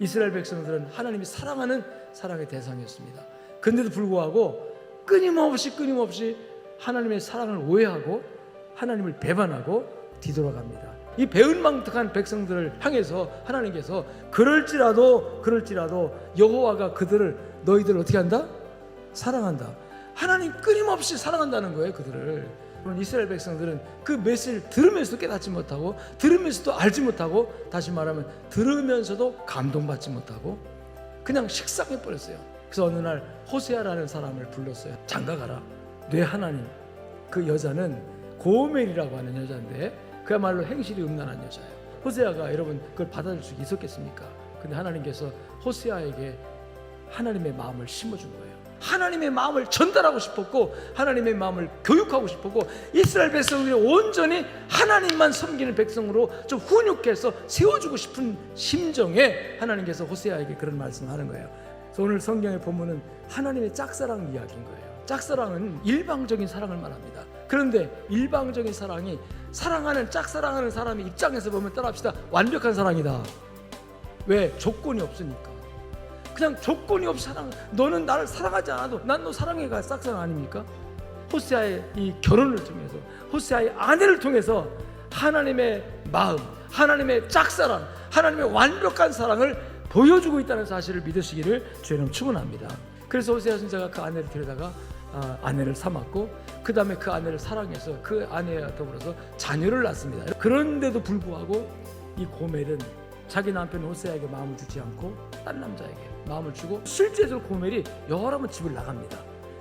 이스라엘 백성들은 하나님이 사랑하는 사랑의 대상이었습니다. 근데도 불구하고 끊임없이 끊임없이 하나님의 사랑을 오해하고 하나님을 배반하고 뒤돌아갑니다. 이 배은망덕한 백성들을 향해서 하나님께서 그럴지라도 그럴지라도 여호와가 그들을 너희들 어떻게 한다? 사랑한다. 하나님 끊임없이 사랑한다는 거예요, 그들을. 이스라엘 백성들은 그 메시지를 들으면서도 깨닫지 못하고 들으면서도 알지 못하고 다시 말하면 들으면서도 감동받지 못하고 그냥 식상해 버렸어요. 그래서 어느 날 호세아라는 사람을 불렀어요. 장가가라. 내 하나님. 그 여자는 고멜이라고 하는 여자인데 그야말로 행실이 음란한 여자예요. 호세아가 여러분 그걸 받아줄 수 있었겠습니까? 근데 하나님께서 호세아에게 하나님의 마음을 심어준 거예요. 하나님의 마음을 전달하고 싶었고 하나님의 마음을 교육하고 싶었고 이스라엘 백성들이 온전히 하나님만 섬기는 백성으로 좀 훈육해서 세워주고 싶은 심정에 하나님께서 호세아에게 그런 말씀을 하는 거예요. 그래서 오늘 성경의 본문은 하나님의 짝사랑 이야기인 거예요. 짝사랑은 일방적인 사랑을 말합니다. 그런데 일방적인 사랑이 사랑하는 짝사랑하는 사람의 입장에서 보면 따라합시다. 완벽한 사랑이다. 왜? 조건이 없으니까. 그냥 조건이 없이 사랑. 너는 나를 사랑하지 않아도 난 너 사랑해가 싹사랑 아닙니까? 호세아의 이 결혼을 통해서 호세아의 아내를 통해서 하나님의 마음, 하나님의 짝사랑, 하나님의 완벽한 사랑을 보여주고 있다는 사실을 믿으시기를 주님 축원합니다. 그래서 호세아 선자가 그 아내를 데려다가 아, 아내를 삼았고 그 다음에 그 아내를 사랑해서 그 아내와 더불어서 자녀를 낳습니다. 그런데도 불구하고 이 고멜은 자기 남편 호세아에게 마음을 주지 않고 딴 남자에게 마음을 주고 실제적으로 고멜이 여러 번 집을 나갑니다.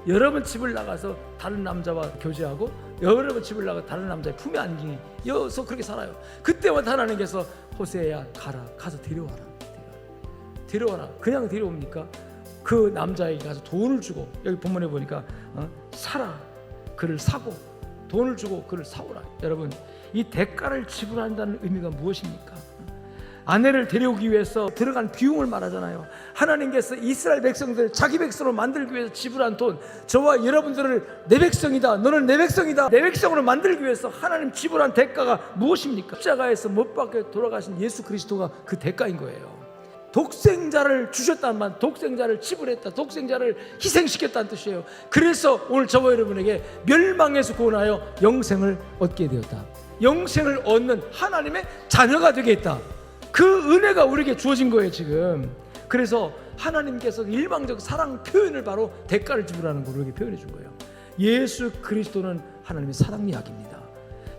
여러 번 집을 나가서 다른 남자와 교제하고 여러 번 집을 나가 다른 남자의 품에 안기니 여서 그렇게 살아요. 그때마다 하나님께서 호세야 가라 가서 데려와라. 데려와라 그냥 데려옵니까? 그 남자에게 가서 돈을 주고 여기 본문에 보니까 어? 사라 그를 사고 돈을 주고 그를 사오라 여러분 이 대가를 지불한다는 의미가 무엇입니까? 아내를 데려오기 위해서 들어간 비용을 말하잖아요. 하나님께서 이스라엘 백성들 자기 백성으로 만들기 위해서 지불한 돈, 저와 여러분들을 내 백성이다. 너는 내 백성이다. 내 백성으로 만들기 위해서 하나님 지불한 대가가 무엇입니까? 십자가에서 못 박혀 돌아가신 예수 그리스도가 그 대가인 거예요. 독생자를 주셨단 말, 독생자를 지불했다, 독생자를 희생시켰다는 뜻이에요. 그래서 오늘 저와 여러분에게 멸망에서 구원하여 영생을 얻게 되었다. 영생을 얻는 하나님의 자녀가 되겠다. 그 은혜가 우리에게 주어진 거예요 지금. 그래서 하나님께서 일방적 사랑 표현을 바로 대가를 지불하는 걸로 이렇게 표현해 준 거예요. 예수 그리스도는 하나님의 사랑 이야기입니다.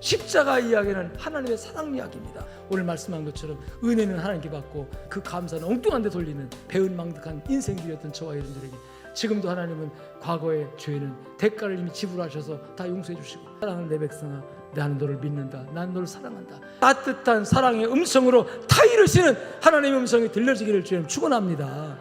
십자가 이야기는 하나님의 사랑 이야기입니다. 오늘 말씀한 것처럼 은혜는 하나님께 받고 그 감사는 엉뚱한 데 돌리는 배은망덕한 인생들이었던 저와 여러분들에게 지금도 하나님은 과거의 죄는 대가를 이미 지불하셔서 다 용서해 주시고 사랑하는 내 백성아 나는 너를 믿는다. 난 너를 사랑한다. 따뜻한 사랑의 음성으로 타이르시는 하나님의 음성이 들려지기를 주님 축원합니다.